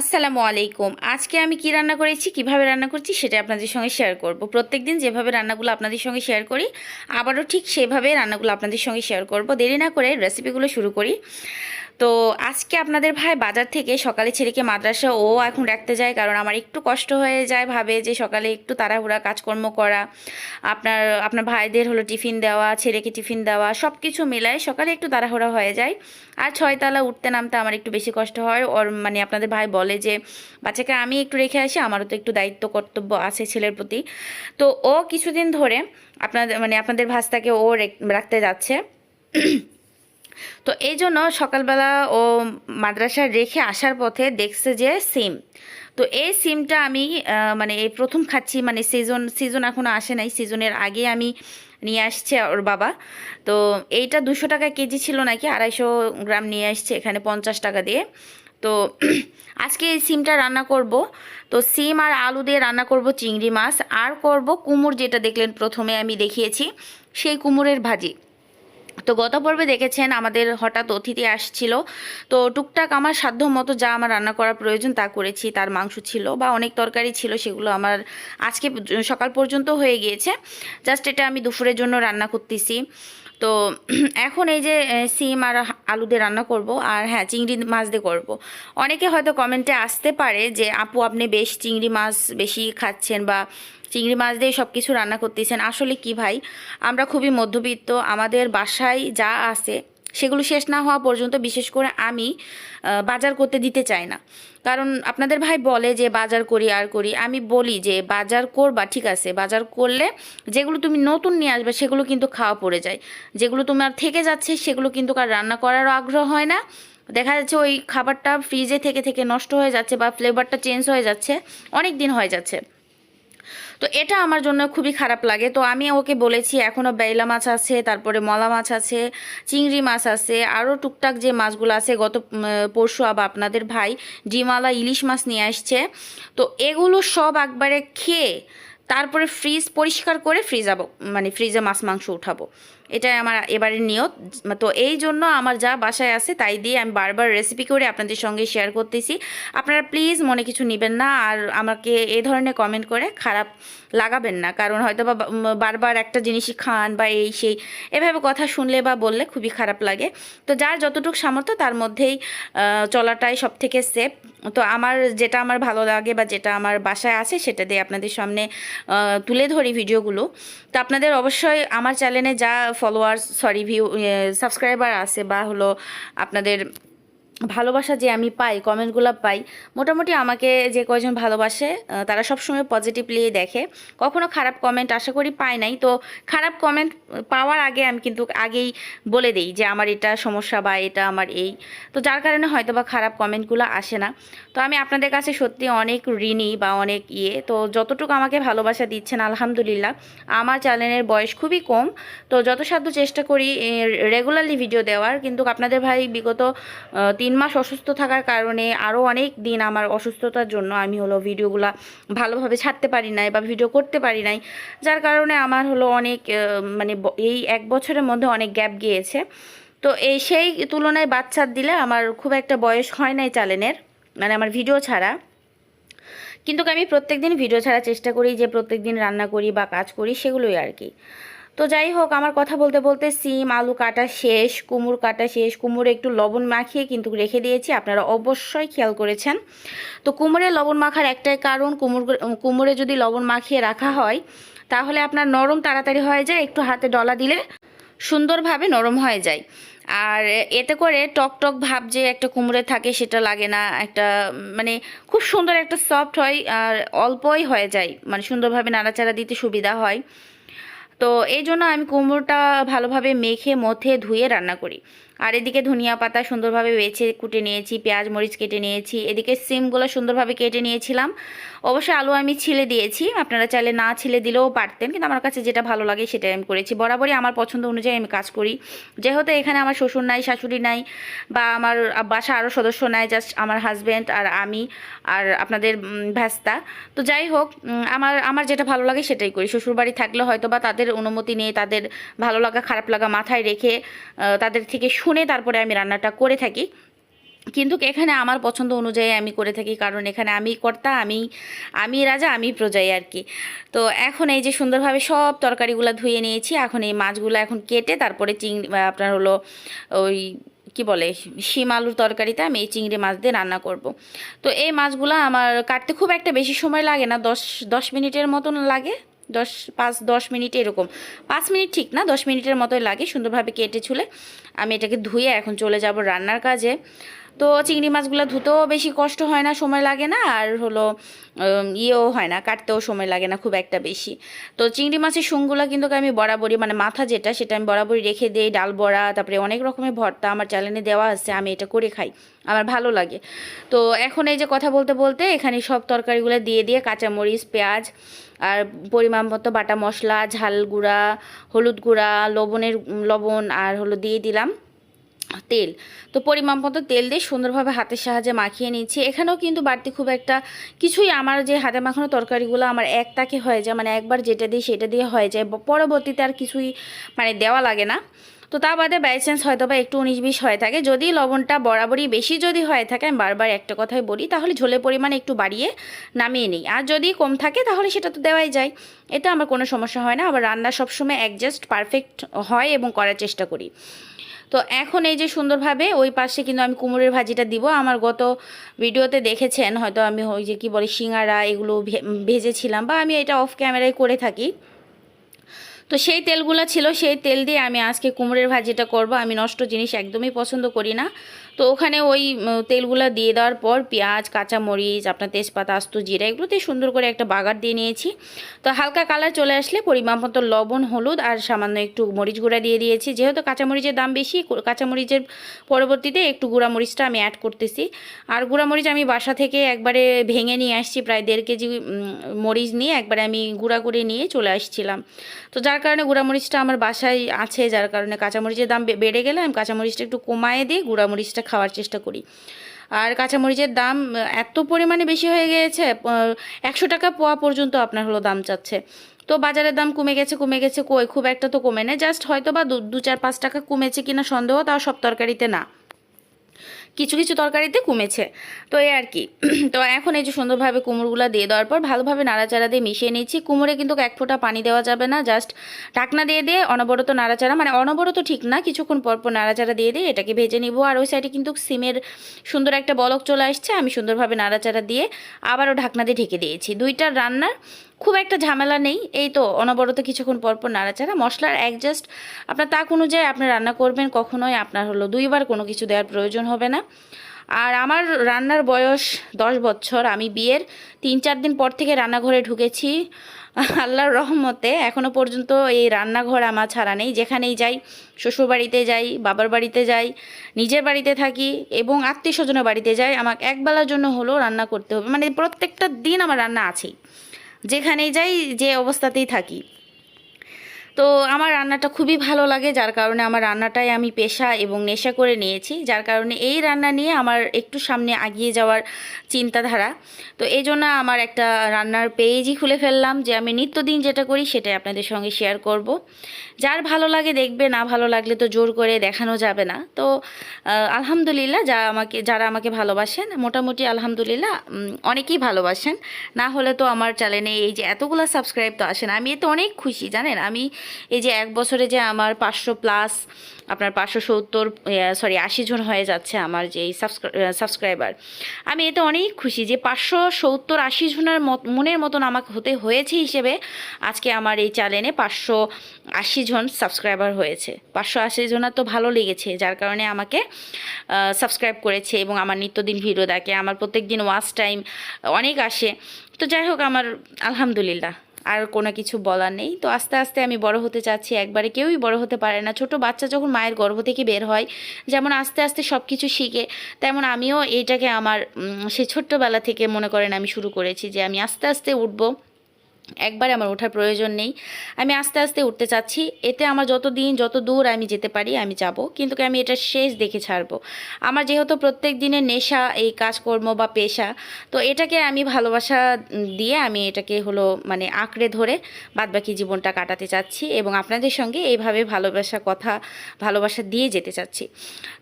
আসসালামু আলাইকুম। আজকে আমি কি রান্না করেছি, কীভাবে রান্না করছি সেটা আপনাদের সঙ্গে শেয়ার করব। প্রত্যেকদিন যেভাবে রান্নাগুলো আপনাদের সঙ্গে শেয়ার করি, আবারও ঠিক সেভাবে রান্নাগুলো আপনাদের সঙ্গে শেয়ার করব। দেরি না করে রেসিপিগুলো শুরু করি। তো আজকে আপনাদের ভাই বাজার থেকে সকালে ছেলেকে মাদ্রাসা ও এখন রাখতে যায়, কারণ আমার একটু কষ্ট হয়ে যায় ভাবে যে সকালে একটু তাড়াহুড়া কাজকর্ম করা। আপনার আপনার ভাইদের হলো টিফিন দেওয়া, ছেলেকে টিফিন দেওয়া সব কিছু মিলায় সকালে একটু তাড়াহুড়া হয়ে যায়। আর ছয়তলা উঠতে নামতে আমার একটু বেশি কষ্ট হয়। ওর মানে আপনাদের ভাই বলে যে, বাচ্চাকে আমি একটু রেখে আসি, আমারও তো একটু দায়িত্ব, কর্তব্য আছে ছেলের প্রতি। তো ও কিছুদিন ধরে আপনাদের মানে আপনাদের ভাস্তাকে ও রেখ- রাখতে যাচ্ছে। তো এই জন্য সকালবেলা ও মাদ্রাসায় রেখে আসার পথে দেখছে যে সিম। তো এই সিমটা আমি মানে এই প্রথম খাচ্ছি মানে সিজন সিজন এখনও আসে নাই সিজনের আগে আমি নিয়ে আসছে ওর বাবা। তো এইটা দুশো টাকা কেজি ছিল নাকি, আড়াইশো গ্রাম নিয়ে আসছে, এখানে পঞ্চাশ টাকা দিয়ে। তো আজকে এই সিমটা রান্না করব। তো সিম আর আলু দিয়ে রান্না করব চিংড়ি মাছ, আর করব কুমুর যেটা দেখলেন প্রথমে আমি দেখিয়েছি, সেই কুমুরের ভাজি। তো গত পর্বে দেখেছেন আমাদের হঠাৎ অতিথি আসছিল। তো টুকটাক আমার সাধ্য মতো যা আমার রান্না করা প্রয়োজন তা করেছি। তার মাংস ছিল বা অনেক তরকারি ছিল সেগুলো আমার আজকে সকাল পর্যন্ত হয়ে গিয়েছে। জাস্ট এটা আমি দুপুরের জন্য রান্না করতেছি। তো এখন এই যে সিম আর আলু দিয়ে রান্না করব আর হ্যাঁ চিংড়ি মাছ দিয়ে করব। অনেকে হয়তো কমেন্টে আসতে পারে যে, আপু, আপনি বেশ চিংড়ি মাছ বেশি খাচ্ছেন বা চিংড়ি মাছ দিয়ে সব কিছু রান্না করতেছেন। আসলে কি ভাই? আমরা খুবই মধ্যবিত্ত, আমাদের বাসায় যা আছে সেগুলো শেষ না হওয়া পর্যন্ত বিশেষ করে আমি বাজার করতে দিতে চাই না। কারণ আপনাদের ভাই বলে যে বাজার করি আর করি, আমি বলি যে বাজার করবা, ঠিক আছে, বাজার করলে যেগুলো তুমি নতুন নিয়ে আসবে সেগুলো কিন্তু খাওয়া পড়ে যায়। যেগুলো তোমার থেকে যাচ্ছে সেগুলো কিন্তু আর রান্না করারও আগ্রহ হয় না। দেখা যাচ্ছে ওই খাবারটা ফ্রিজে থেকে থেকে নষ্ট হয়ে যাচ্ছে বা ফ্লেভারটা চেঞ্জ হয়ে যাচ্ছে অনেক দিন হয়ে যাচ্ছে। তো এটা আমার জন্য খুবই খারাপ লাগে। তো আমি ওকে বলেছি এখনও বেইলা মাছ আছে, তারপরে মলা মাছ আছে, চিংড়ি মাছ আছে আরও টুকটাক যে মাছগুলো আছে, গত পরশু আবার আপনাদের ভাই ডিমালা ইলিশ মাছ নিয়ে আসছে। তো এগুলো সব একবারে খেয়ে তারপরে ফ্রিজ পরিষ্কার করে ফ্রিজাবো মানে ফ্রিজে মাছ, মাংস উঠাবো। এটাই আমার এবারের নিয়ত। তো এই জন্য আমার যা বাসায় আছে তাই দিয়ে আমি বারবার রেসিপি করে আপনাদের সঙ্গে শেয়ার করতেছি। আপনারা প্লিজ মনে কিছু নেবেন না আর আমাকে এ ধরনের কমেন্ট করে খারাপ লাগাবেন না। কারণ হয়তো বা বারবার একটা জিনিসই খান বা এই সেই, এভাবে কথা শুনলে বা বললে খুবই খারাপ লাগে। তো যার যতটুকু সামর্থ্য তার মধ্যেই চলাটাই সব থেকে সেফ তো আমার যেটা আমার ভালো লাগে বা যেটা আমার বাসায় আছে সেটা দিয়ে আপনাদের সামনে তুলে ধরি ভিডিওগুলো তো আপনাদের অবশ্যই আমার চ্যানেলে যা ফলোয়ার্স সরি ভিউ সাবস্ক্রাইবার আছে বা হলো আপনাদের ভালোবাসা যে আমি পাই, কমেন্টগুলো পাই, মোটামুটি আমাকে যে কয়জন ভালোবাসে তারা সবসময় পজিটিভলি দেখে। কখনো খারাপ কমেন্ট আশা করি পাই নাই। তো খারাপ কমেন্ট পাওয়ার আগে আমি কিন্তু আগেই বলে দিই যে আমার এটা সমস্যা বা এটা আমার এই। তো যার কারণে হয়তো বা খারাপ কমেন্টগুলো আসে না। তো আমি আপনাদের কাছে সত্যি অনেক ঋণী বা অনেক ইয়ে। তো যতটুকু আমাকে ভালোবাসা দিচ্ছেন, আলহামদুলিল্লাহ, আমার চ্যানেলের বয়স খুবই কম। তো যত সাধ্য চেষ্টা করি রেগুলারলি ভিডিও দেওয়ার। কিন্তু আপনাদের ভাই বিগত তিন মাস অসুস্থ থাকার কারণে আরও অনেক দিন আমার অসুস্থতার জন্য আমি হলো ভিডিওগুলা ভালোভাবে ছাড়তে পারি নাই বা ভিডিও করতে পারি নাই। যার কারণে আমার হলো অনেক মানে এই এক বছরের মধ্যে অনেক গ্যাপ গিয়েছে। তো এই সেই তুলনায় বাচ্চার দিলে আমার খুব একটা বয়স হয় নাই চ্যানেলের মানে আমার ভিডিও ছাড়া। কিন্তু আমি প্রত্যেক দিন ভিডিও ছাড়ার চেষ্টা করি যে প্রত্যেকদিন রান্না করি বা কাজ করি সেগুলোই আর কি। তো যাই হোক, আমার কথা বলতে বলতে সিম, আলু কাটা শেষ কুমড় কাটা শেষ কুমড়ে একটু লবণ মাখিয়ে কিন্তু রেখে দিয়েছি, আপনারা অবশ্যই খেয়াল করেছেন। তো কুমড়ে লবণ মাখার একটাই কারণ কুমড় কুমড়ে যদি লবণ মাখিয়ে রাখা হয়, তাহলে আপনার নরম তাড়াতাড়ি হয়ে যায়, একটু হাতে ডলা দিলে সুন্দরভাবে নরম হয়ে যায়। আর এতে করে টক টক ভাব যে একটা কুমড়ে থাকে সেটা লাগে না, একটা মানে খুব সুন্দর একটা সফট হয়, আর অল্পই হয়ে যায় মানে সুন্দরভাবে নাড়াচাড়া দিতে সুবিধা হয়। তো এই জন্য আমি কুমড়োটা ভালোভাবে মেখে মথে ধুয়ে রান্না করি। আর এদিকে ধনিয়া পাতা সুন্দরভাবে বেছে কুটে নিয়েছি, পেঁয়াজ, মরিচ কেটে নিয়েছি। এদিকে সিমগুলো সুন্দরভাবে কেটে নিয়েছিলাম। অবশ্যই আলু আমি ছিলে দিয়েছি, আপনারা চাইলে না ছিলে দিলেও পারতেন, কিন্তু আমার কাছে যেটা ভালো লাগে সেটাই আমি করেছি। বরাবরই আমার পছন্দ অনুযায়ী আমি কাজ করি। যেহেতু এখানে আমার শ্বশুর নাই, শাশুড়ি নাই, বা আমার বাসা আরও সদস্য নাই জাস্ট আমার হাজব্যান্ড আর আমি আর আপনাদের ভ্যাস্তা। তো যাই হোক আমার আমার যেটা ভালো লাগে সেটাই করি। শ্বশুরবাড়ি থাকলে হয়তো বা তাদের অনুমতি নিয়ে, তাদের ভালো লাগা, খারাপ লাগা মাথায় রেখে তাদের থেকে শুনে তারপরে আমি রান্নাটা করে থাকি। কিন্তু এখানে আমার পছন্দ অনুযায়ী আমি করে থাকি, কারণ এখানে আমি কর্তা, আমি আমি রাজা, আমি প্রজাই আর কি। তো এখন এই যে সুন্দরভাবে সব তরকারিগুলো ধুয়ে নিয়েছি, এখন এই মাছগুলো এখন কেটে তারপরে চিংড়ি আপনার হলো ওই কি বলে, শিম আলুর তরকারিতে আমি এই চিংড়ি মাছ দিয়ে রান্না করব। তো এই মাছগুলো আমার কাটতে খুব একটা বেশি সময় লাগে না, দশ দশ মিনিটের মতন লাগে। দশ, পাঁচ, দশ মিনিট এরকম। পাঁচ মিনিট ঠিক না, দশ মিনিটের মতোই লাগে সুন্দরভাবে কেটে ছুলে। আমি এটাকে ধুয়ে এখন চলে যাব রান্নার কাজে। তো চিংড়ি মাছগুলো ধুতেও বেশি কষ্ট হয় না, সময় লাগে না, আর হলো ইয়েও হয় না, কাটতেও সময় লাগে না খুব একটা বেশি। তো চিংড়ি মাছের শুংগুলো কিন্তু আমি বরাবরই মানে মাথা যেটা সেটা আমি বরাবরই রেখে দিই, ডাল বড়া, তারপরে অনেক রকমের ভর্তা আমার চ্যানেলে দেওয়া আছে, আমি এটা করে খাই, আমার ভালো লাগে। তো এখন এই যে কথা বলতে বলতে এখানে সব তরকারিগুলো দিয়ে দিয়ে কাঁচামরিচ, পেঁয়াজ, আর পরিমাণ মতো বাটা মশলা, ঝাল গুঁড়া, হলুদ গুঁড়া, লবণের লবণ, আর হলো দিয়ে দিলাম। তেল। তো পরিমাণ মতো তেল দিয়ে সুন্দরভাবে হাতের সাহায্যে মাখিয়ে নিচ্ছি। এখানেও কিন্তু বাড়তি খুব একটা কিছুই আমার যে হাতে মাখানো তরকারিগুলো আমার এক তাকে হয়ে যায় মানে একবার যেটা দিই সেটা দিয়ে হয়ে যায়। পরবর্তীতে আর কিছুই মানে দেওয়া লাগে না। তো তা বাদে বাই চান্স হয়তো বা একটু উনিশ বিশ হয়ে থাকে। যদি লবণটা বরাবরই বেশি যদি হয়ে থাকে, আমি বারবার একটা কথাই বলি, তাহলে ঝোলের পরিমাণ একটু বাড়িয়ে নামিয়ে নিই। আর যদি কম থাকে, তাহলে সেটা তো দেওয়াই যায়। এটা আমার কোনো সমস্যা হয় না। আবার রান্না সবসময় অ্যাডজাস্ট পারফেক্ট হয় এবং করার চেষ্টা করি। তো এখন এই যে সুন্দরভাবে ওই পাশে কিন্তু আমি কুমড়োর ভাজিটা দিব। আমার গত ভিডিওতে দেখেছেন, হয়তো আমি ওই যে কি বলে সিঙ্গারা এগুলো ভেজেছিলাম বা আমি এটা অফ ক্যামেরায় করে থাকি। তো সেই তেলগুলো ছিল, সেই তেল দিয়ে আমি আজকে কুমড়োর ভাজিটা করব। আমি নষ্ট জিনিস একদমই পছন্দ করি না। তো ওখানে ওই তেলগুলো দিয়ে দেওয়ার পর পেঁয়াজ, কাঁচামরিচ, আপনার তেজপাতা, আস্ত জিরা এগুলোতে সুন্দর করে একটা বাগার দিয়ে নিয়েছি। তো হালকা কালার চলে আসলে পরিমাণ মতো লবণ, হলুদ আর সামান্য একটু মরিচ গুঁড়া দিয়ে দিয়েছি। যেহেতু কাঁচামরিচের দাম বেশি কাঁচামরিচের পরবর্তীতে একটু গুঁড়া মরিচটা আমি অ্যাড করতেছি। আর গুঁড়া মরিচ আমি বাসা থেকে একবারে ভেঙে নিয়ে আসছি, প্রায় দেড় কেজি মরিচ নিয়ে একবারে আমি গুঁড়া করে নিয়ে চলে আসছিলাম। তো যার কারণে গুঁড়ামরিচটা আমার বাসায় আছে, যার কারণে কাঁচামরিচের দাম বেড়ে গেলে আমি কাঁচামরিচটা একটু কমায়ে দিয়ে গুঁড়ামরিচটা খাওয়ার চেষ্টা করি। আর কাঁচামরিচের দাম এত পরিমাণে বেশি হয়ে গিয়েছে একশো টাকা পোয়া পর্যন্ত আপনার হলো দাম চাচ্ছে। তো বাজারের দাম কমে গেছে কমে গেছে, কই, খুব একটা তো কমে নেই। জাস্ট হয়তো বা দু চার পাঁচ টাকা কমেছে কিনা সন্দেহ, তাও সব তরকারিতে না। কিছু কিছু তরকারিতে কমেছে। তো এই আর কি। তো এখন এই যে সুন্দরভাবে কুমড়োগুলো দিয়ে দেওয়ার পর ভালোভাবে নাড়াচাড়া দিয়ে মিশিয়ে নিচ্ছি। কুমড়ে কিন্তু এক ফোঁটা পানি দেওয়া যাবে না, জাস্ট ঢাকনা দিয়ে দিয়ে অনবরত নাড়াচাড়া মানে অনবরত ঠিক না, কিছুক্ষণ পর পর নাড়াচাড়া দিয়ে দিয়ে এটাকে ভেজে নিব। আর ওই সাইডে কিন্তু সিমের সুন্দর একটা বলক চলে আসছে, আমি সুন্দরভাবে নাড়াচাড়া দিয়ে আবারও ঢাকনা দিয়ে ঢেকে দিয়েছি। দুইটা রান্নার খুব একটা ঝামেলা নেই। এই তো অনবরত কিছুক্ষণ পর পর নাড়াচাড়া। মশলার অ্যাডজাস্ট আপনার তাক অনুযায়ী আপনি রান্না করবেন, কখনোই আপনার হলো দুইবার কোনো কিছু দেওয়ার প্রয়োজন হবে না। আর আমার রান্নার বয়স দশ বছর, আমি বিয়ের তিন চার দিন পর থেকে রান্নাঘরে ঢুকেছি। আল্লাহর রহমতে এখনও পর্যন্ত এই রান্নাঘর আমার ছাড়া নেই। যেখানেই যাই শ্বশুর বাড়িতে যাই, বাবার বাড়িতে যাই, নিজের বাড়িতে থাকি এবং আত্মীয় স্বজনের বাড়িতে যাই, আমাকে একবেলার জন্য হলেও রান্না করতে হবে। মানে প্রত্যেকটা দিন আমার রান্না আছেই। যেখানেই যাই যে অবস্থাতেই থাকি। তো আমার রান্নাটা খুবই ভালো লাগে, যার কারণে আমার রান্নাটাই আমি পেশা এবং নেশা করে নিয়েছি। যার কারণে এই রান্না নিয়ে আমার একটু সামনে এগিয়ে যাওয়ার চিন্তাধারা। তো এই জন্য আমার একটা রান্নার পেজই খুলে ফেললাম যে আমি নিত্যদিন যেটা করি সেটাই আপনাদের সঙ্গে শেয়ার করব। যার ভালো লাগে দেখবে, না ভালো লাগলে তো জোর করে দেখানো যাবে না। তো আলহামদুলিল্লাহ যা আমাকে, যারা আমাকে ভালোবাসেন, মোটামুটি আলহামদুলিল্লাহ অনেকেই ভালোবাসেন। না হলে তো আমার চ্যানেলে এই যে এতগুলো সাবস্ক্রাইব তো আসে না। আমি এতে অনেক খুশি, জানেন? আমি এই যে এক বছরে যে আমার পাঁচশো প্লাস আপনার পাঁচশো সত্তর সরি আশি জন হয়ে যাচ্ছে আমার যে এই সাবস্ক্রাইবার আমি এতে অনেক খুশি যে পাঁচশো সত্তর, আশি জনের মনের মতন আমাকে হতে হয়েছে হিসেবে আজকে আমার এই চ্যানেলে পাঁচশো আশি জন সাবস্ক্রাইবার হয়েছে। পাঁচশো আশি জনের তো ভালো লেগেছে, যার কারণে আমাকে সাবস্ক্রাইব করেছে এবং আমার নিত্যদিন ভিডিও দেখে, আমার প্রত্যেক দিন ওয়াচ টাইম অনেক আসে। তো যাই হোক, আমার আলহামদুলিল্লাহ। আর কোনো কিছু বলার নেই। তো আস্তে আস্তে আমি বড় হতে চাচ্ছি। একবারে কেউই বড় হতে পারে না। ছোট বাচ্চা যখন মায়ের গর্ভ থেকে বের হয়, যেমন আস্তে আস্তে সব কিছু শিখে, তেমন আমিও এইটাকে আমার সে ছোট্টবেলা থেকে মনে করেন আমি শুরু করেছি যে আমি আস্তে আস্তে উঠবো। একবারে আমার ওঠার প্রয়োজন নেই। আমি আস্তে আস্তে উঠতে চাচ্ছি। এতে আমার যত দিন যত দূর আমি যেতে পারি, আমি যাব। কিন্তু আমি এটা শেষ দেখে ছাড়বো। আমার যেহেতু প্রত্যেক দিনের নেশা, এই কাজকর্ম বা পেশা, তো এটাকে আমি ভালোবাসা দিয়ে আমি এটাকে হলো মানে আঁকড়ে ধরে বাদবাকি জীবনটা কাটাতে চাচ্ছি এবং আপনাদের সঙ্গে এইভাবে ভালোবাসা কথা, ভালোবাসা দিয়ে যেতে চাচ্ছি।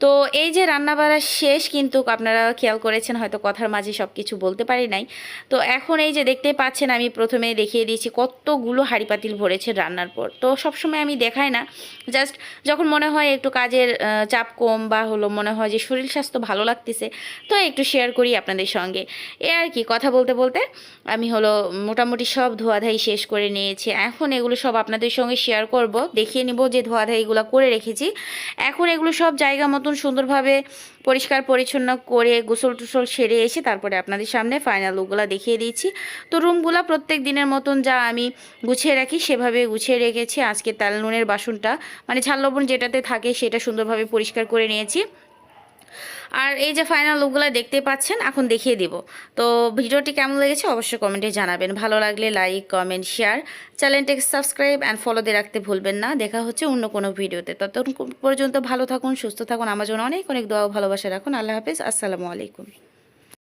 তো এই যে রান্না বাড়া শেষ কিন্তু আপনারা খেয়াল করেছেন, হয়তো কথার মাঝে সব কিছু বলতে পারি নাই। তো এখন এই যে দেখতে পাচ্ছেন, আমি প্রথমে দেখিয়ে দিয়েছি, কতগুলো হাঁড়ি পাতিল ভরেছে রান্নার পর। তো সবসময় আমি দেখাই না জাস্ট যখন মনে হয় একটু কাজের চাপ কম বা হলো মনে হয় যে শরীর স্বাস্থ্য ভালো লাগতেছে, তো একটু শেয়ার করি আপনাদের সঙ্গে। এ আর কি, কথা বলতে বলতে আমি হলো মোটামুটি সব ধোয়াধাই শেষ করে নিয়েছি। এখন এগুলো সব আপনাদের সঙ্গে শেয়ার করব, দেখিয়ে নিব যে ধোয়াধাইগুলো করে রেখেছি। এখন এগুলো সব জায়গা মতন সুন্দরভাবে পরিষ্কার পরিচ্ছন্ন করে গোসল টুসল সেরে এসে তারপরে আপনাদের সামনে ফাইনাল লুকগুলো দেখিয়ে দিয়েছি তো রুমগুলো প্রত্যেক দিনের মতন যা আমি গুছিয়ে রাখি সেভাবে গুছিয়ে রেখেছি। আজকে তাল নুনের বাসনটা মানে ঝাল লবণ যেটাতে থাকে সেটা সুন্দরভাবে পরিষ্কার করে নিয়েছি। আর এই যে ফাইনাল লুকগুলো দেখতে পাচ্ছেন, এখন দেখিয়ে দিব। তো ভিডিওটি কেমন লেগেছে অবশ্যই কমেন্টে জানাবেন। ভালো লাগলে লাইক কমেন্ট শেয়ার চ্যানেলটিকে সাবস্ক্রাইব অ্যান্ড ফলো দিয়ে রাখতে ভুলবেন না। দেখা হচ্ছে অন্য কোনো ভিডিওতে। ততক্ষণ পর্যন্ত ভালো থাকুন, সুস্থ থাকুন। আমার জন্য অনেক অনেক দোয়া ভালোবাসা রাখুন। আল্লাহ হাফিজ। আসসালামু আলাইকুম।